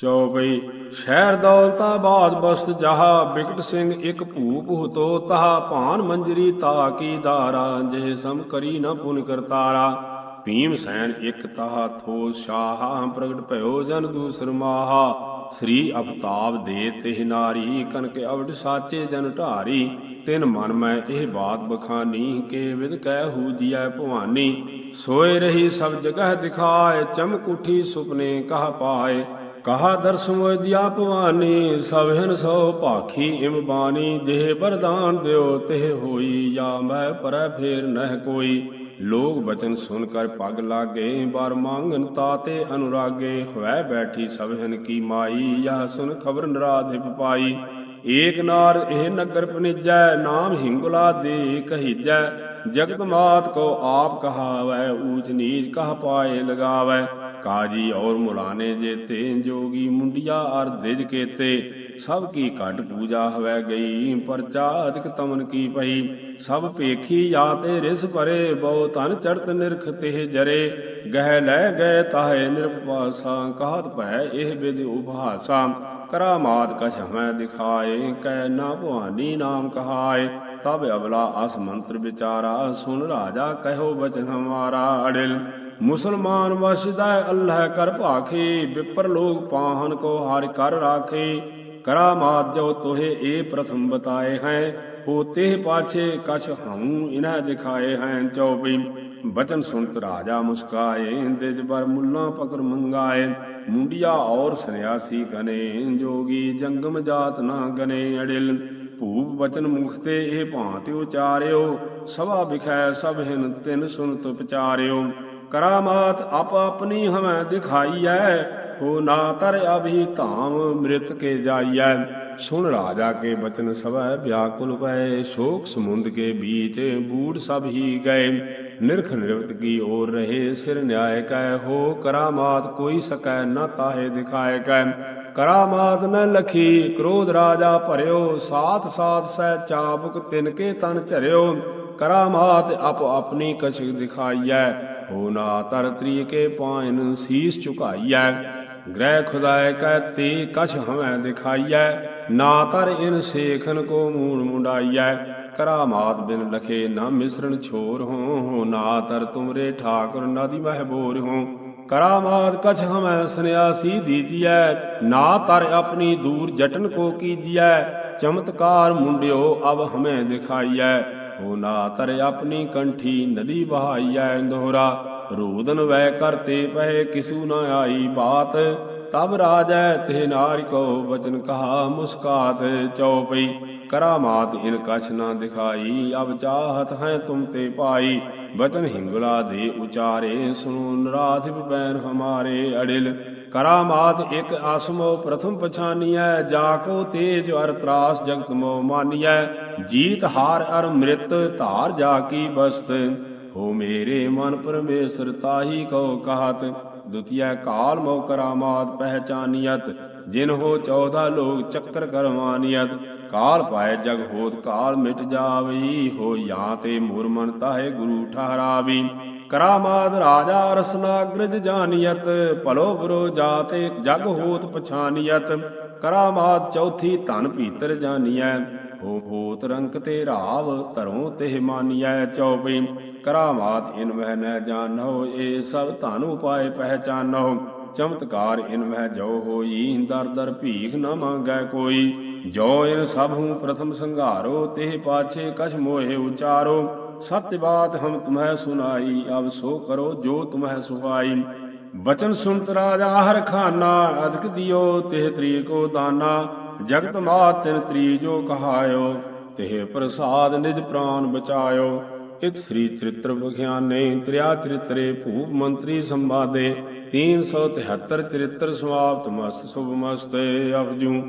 ਚੌਪਈ ਸ਼ਹਿਰ ਦੌਲਤਾ ਬਾਦ ਬਸਤ ਜਹਾ ਬਿਕਟ ਸਿੰਘ ਇੱਕ ਭੂਪ ਹੁਤੋ, ਤਹਾ ਭਾਨ ਮੰਜਰੀ ਤਾ ਕੀ ਧਾਰਾ, ਜਿਹ ਸਮ ਕਰੀ ਨ ਪੁਨ ਕਰਤਾਰਾ। ਭੀਮ ਸੈਨ ਇਕ ਤਹਾ ਥੋ ਸ਼ਾਹਾ, ਪ੍ਰਗਟ ਭਇਓ ਜਨ ਦੂਸਰ ਮਾਹਾ। ਸ੍ਰੀ ਅਵਤਾਬ ਦੇ ਤਿਹ ਨਾਰੀ ਕਨਕ ਅਵਡ ਸਾਚੇ ਜਨ ਢਾਰੀ। ਤਿਨ ਮਨ ਮੈਂ ਇਹ ਬਾਤ ਬਖਾਨੀ, ਕੇ ਵਿਦ ਕਹਿ ਹੂ ਜੀਐ ਭਵਾਨੀ। ਸੋਏ ਰਹੀ ਸਭ ਜਗਹ ਦਿਖਾਏ, ਚਮਕ ਉਠੀ ਸੁਪਨੇ ਕਹ ਪਾਏ। ਕਹਾ ਦਰਸ ਮੋਇ ਦਿਆ ਭਵਾਨੀ ਸਭ ਸੋ ਭਾਖੀ ਇਮ ਬਾਣੀ ਜਿਹ ਬਰਦਾਨ ਦਿਓ, ਤਿਹ ਹੋਈ ਜਾ ਮੈਂ ਪਰੈ ਫੇਰ ਨਹਿ ਕੋਈ। ਲੋਗ ਬਚਨ ਸੁਨ ਕਰ ਪਗ ਲਾਗੇ, ਬਾਰ ਮੰਗਨ ਤਾਤੇ ਅਨੁਰਾਗੇ ਹੋਇ ਬੈਠੀ ਸਭ ਕੀ ਮਾਈ, ਯਾ ਸੁਨ ਖਬਰ ਨਰਾਧਿਪ ਪਾਈ। ਏਕ ਨਾਰ ਇਹ ਨਗਰ ਪਨਿਜੈ, ਨਾਮ ਹਿੰਗੁਲਾ ਦੇ ਕਹੀਜੈ। ਜਗਤ ਮਾਤ ਕੋ ਆਪ ਕਹਾਵੈ, ਊਚ ਨੀਚ ਕਹ ਪਾਏ ਲਗਾਵੈ। ਕਾਜੀ ਔਰ ਮੁਲਾਨੇ ਜੇਤੇ ਜੋਗੀ ਮੁੰਡਿਆ ਅਰ ਦਿਜ ਕੇਤੇ, ਸਭ ਕੀ ਘਟ ਪੂਜਾ ਹਵੈ ਗਈ ਪਰਚਾ ਤਮਨ ਕੀ ਪਈ। ਸਭ ਪੇਖੀ ਜਾ ਤੇ ਰਿਸ ਭਰੇ, ਬਹੁ ਤਨ ਚੜਤ ਨਿਰਖ ਤੇ ਜਰੇ। ਗਹਿ ਲੈ ਗਏ ਤਾਹੇ ਨਿਰਪਾਸਾ ਕਹਤ ਭੈ ਇਹ ਬਿਦ ਉਭਾਸਾ। ਕਰਾਮਾਤ ਕਛ ਹਮੈ ਦਿਖਾਏ ਕਹਿ ਨਾ ਭਵਾਨੀ ਨਾਮ ਕਹਾਏ। ਤਬ ਅਬਲਾ ਅਸ ਮੰਤਰ ਵਿਚਾਰਾ, ਸੁਨ ਰਾਜਾ ਕਹਿਓ ਬਚਨ ਹਮਾਰਾ ਅੜਿਲ। ਮੁਸਲਮਾਨ ਵਸਦਾ ਅੱਲਾਹ ਕਰ ਭਾਖੇ, ਵਿਪਰ ਲੋਗ ਪਾਹਨ ਕੋ ਹਰਿ ਕਰ ਰਾਖੇ। ਕਰਾਮਾਤ ਜੋ ਤੋਹੇ ਏ ਪ੍ਰਥਮ ਬਤਾਏ ਹੈ। ਹੋਤੇ ਪਾਛੇ, ਕਛ ਹਉ ਇਨਹ ਦਿਖਾਏ ਹੈ। ਚੌਬੀ ਬਚਨ ਸੁਣਤ ਰਾਜਾ ਮੁਸਕਾਏ, ਦਿਜ ਪਰ ਮੁੱਲਾ ਪਕਰ ਮੰਗਾਏ। ਮੁੰਡਿਆ ਔਰ ਸੰਨਿਆਸੀ ਕਨੇ ਜੋਗੀ ਜੰਗਮ ਜਾਤ ਨਾ ਗਨੇ ਅੜਿਲ। ਭੂਪ ਬਚਨ ਮੁਖ ਤੇ ਇਹ ਭਾਂਤ ਉਚਾਰਿਓ, ਸਭਾ ਵਿਖੈ ਸਭ ਹਿਨ ਤਿਨ ਸੁਨਤ ਵਿਚਾਰਿਓ ਕਰਾਮਾਤ ਆਪ ਆਪਣੀ ਹਮੈ ਦਿਖਾਈਐ, ਹੋ ਨਾ ਤਰ ਅਭੀ ਧਾਮ ਮ੍ਰਿਤ ਕੇ ਜਾਈਐ। ਸੁਣ ਰਾਜਾ ਕੇ ਬਚਨ ਸਭੈ ਵਿਆਕੁਲ ਪਏ, ਸ਼ੋਕ ਸਮੁੰਦ ਕੇ ਬੀਚ ਬੂੜ ਸਭ ਹੀ ਗਏ। ਨਿਰਖ ਨਿਰਵਤ ਕੀ ਔਰ ਰਹੇ ਸਿਰ ਨਿਆਇ ਕੈ, ਹੋ ਕਰਾਮਾਤ ਕੋਈ ਸਕੈ ਨਾ ਤਾਹੇ ਦਿਖਾਏ ਕੈ। ਕਰਾਮਾਤ ਨ ਲਖੀ ਕ੍ਰੋਧ ਰਾਜਾ ਭਰਿਓ, ਸਾਥ ਸਾਥ ਸਹਿ ਚਾਬੁਕ ਤਿਨ ਕੇ ਤਨ ਝਰਿਓ। ਕਰਾਮਾਤ ਆਪ ਆਪਣੀ ਕਛ ਦਿਖਾਈਐ ਹੋ ਨਾ ਤਰ ਤ੍ਰੀ ਕੇ ਪਾਇਨ ਸੀਸ ਝੁਕਾਈਐ। ਗ੍ਰਹਿ ਖੁਦਾਇ ਕੈ ਤੇ ਕਛ ਹਮੈ ਦਿਖਾਈਐ। ਨਾ ਤਰ ਇਨ ਸੇਖਨ ਕੋ ਮੂਣ ਮੁੰਡਾਈਐ। ਕਰਾਮਾਤ ਬਿਨ ਲਖੇ ਨਾ ਮਿਸਰਣ ਛੋਰ ਹੋ ਨਾ ਤਰ ਤੁਮਰੇ ਠਾਕੁਰ ਨਦੀ ਮਹਿਬੂਰ ਹੋ। ਕਰਾਮਾਤ ਕਛ ਹਮੈ ਸੰਿਆਸੀ ਦੀਜੀਐ ਨਾ ਤਰ ਆਪਣੀ ਦੂਰ ਜਟਨ ਕੋ ਕੀਜੀਐ। ਚਮਤਕਾਰ ਮੁੰਡਿਓ ਅਬ ਹਮੈ ਦਿਖਾਈਐ। ਹੋ ਨਾ ਆਪਣੀ ਕੰਠੀ ਨਦੀ ਬਹਾਈਐ ਦੋਹਰਾ ਰੂਦਨ ਵੈ ਕਰਤੇ ਪਹਿ ਕਿਸੂ ਨ ਆਈ ਬਾਤ। ਤਬ ਰਾਜੈ ਤੇ ਨਾਰਿ ਕੋ ਬਚਨ ਕਹਾ ਮੁਸਕਾਤ ਚਉਪਈ। ਕਰਾਮਾਤ ਇਨ ਕਛ ਨ ਦਿਖਾਈ, ਅਬ ਚਾਹਤ ਹੈ ਤੁਮ ਤੇ ਪਾਈ। ਬਚਨ ਹਿੰਗਲਾ ਦੇ ਉਚਾਰੇ ਸੁਨੋ ਨਰਾਧਿਪ ਬੈਨ ਹਮਾਰੇ ਅੜਿਲ। ਕਰਾਮਾਤ ਇਕ ਆਸਮੋ ਪ੍ਰਥਮ ਪਛਾਨੀਐ, ਜਾ ਕੋ ਤੇਜ ਅਰ ਤਰਾਸ ਜਗਤ ਮੋ ਮਾਨੀਐ। ਜੀਤ ਹਾਰ ਅਰ ਮ੍ਰਿਤ ਧਾਰ ਜਾ ਕੀ ਬਸਤ, ਹੋ ਮੇਰੇ ਮਨ ਪਰਮੇਸ਼ਰ ਤਾਹੀ ਕੋ ਕਹਤ। ਦੁਤੀਆ ਕਾਲ ਮੋ ਕਰਾਮਾਤ ਪਹਿਚਾਨੀਅਤ ਜਿਨ ਹੋ 14 ਲੋਕ ਚੱਕਰ ਕਰਵਾਨੀਅਤ ਕਾਲ ਪਾਏ ਜਗ ਹੋਤ ਕਾਲ ਮਿਟ ਜਾਵਈ, ਹੋ ਜਾਂ ਤੇ ਮੂਰਮਨ ਤਾਹੇ ਗੁਰੂ ਠਹਰਾਵੀ। ਕਰਾਮਾਦ ਰਾਜਾ ਰਸਨਾਗ੍ਰਜ ਜਾਨੀਅਤ, ਭਲੋ ਬੁਰੋ ਜਾਤੇ ਜਗ ਹੋਤ ਪਛਾਨੀਅਤ, ਕਰਾਮਾਦ ਚੌਥੀ ਧਨ ਭੀਤਰ ਜਾਨੀਐ, ਹੋ ਭੂਤ ਰੰਕ ਤੇ ਰਾਵ ਧਰੋਂ ਤੇ ਮਾਨੀਐ ਚੌਪਈ ਕਰਾਮਾਤ ਇਨ ਵਹਿ ਨ ਜਾਣੋ ਇਹ ਸਭ ਧਨ ਉਪਾਏ ਪਹਿਚਾਨੋ ਚਮਤਕਾਰ ਇਨ ਵਹਿ ਜੋ ਹੋਈ, ਦਰ ਦਰ ਭੀਖ ਨ ਮੰਗੈ ਕੋਈ, ਜੋ ਇਨ ਸਭ ਹੂੰ ਪ੍ਰਥਮ ਸੰਘਾਰੋ ਤੇ ਪਾਛੇ ਕਛ ਮੋਹਿ ਉਚਾਰੋ ਸਤਿ ਬਾਤ ਹਮ ਤੁਮਹਿ ਸੁਨਾਈ, ਅਬ ਸੋ ਕਰੋ ਜੋ ਤੁਮਹਿ ਸੁਹਾਈ ਬਚਨ ਸੁਨਤ ਰਾਜਾ ਹਰ ਖਾਨਾ ਅਧਿਕ ਦਿਓ ਤਿਹ ਤ੍ਰੀ ਕੋ ਦਾਨਾ। ਜਗਤ ਮਾਤ ਤਿਨ ਤ੍ਰੀ ਜੋ ਕਹਾਇਓ, ਤਿਹ ਪ੍ਰਸਾਦ ਨਿਜ ਪ੍ਰਾਨ ਬਚਾਇਓ। ਇਤ ਸ੍ਰੀ ਚਰਿਤ੍ਰ ਬਖਿਆਨੇ ਤ੍ਰਿਆ ਚਰਿਤਰੇ ਭੂਪ ਮੰਤਰੀ ਸੰਵਾਦੇ। 373 ਚਰਿਤ੍ਰ ਸਮਾਪਤ ਮਸਤ ਸੁਭ ਮਸਤੇ ਅਪਜੂ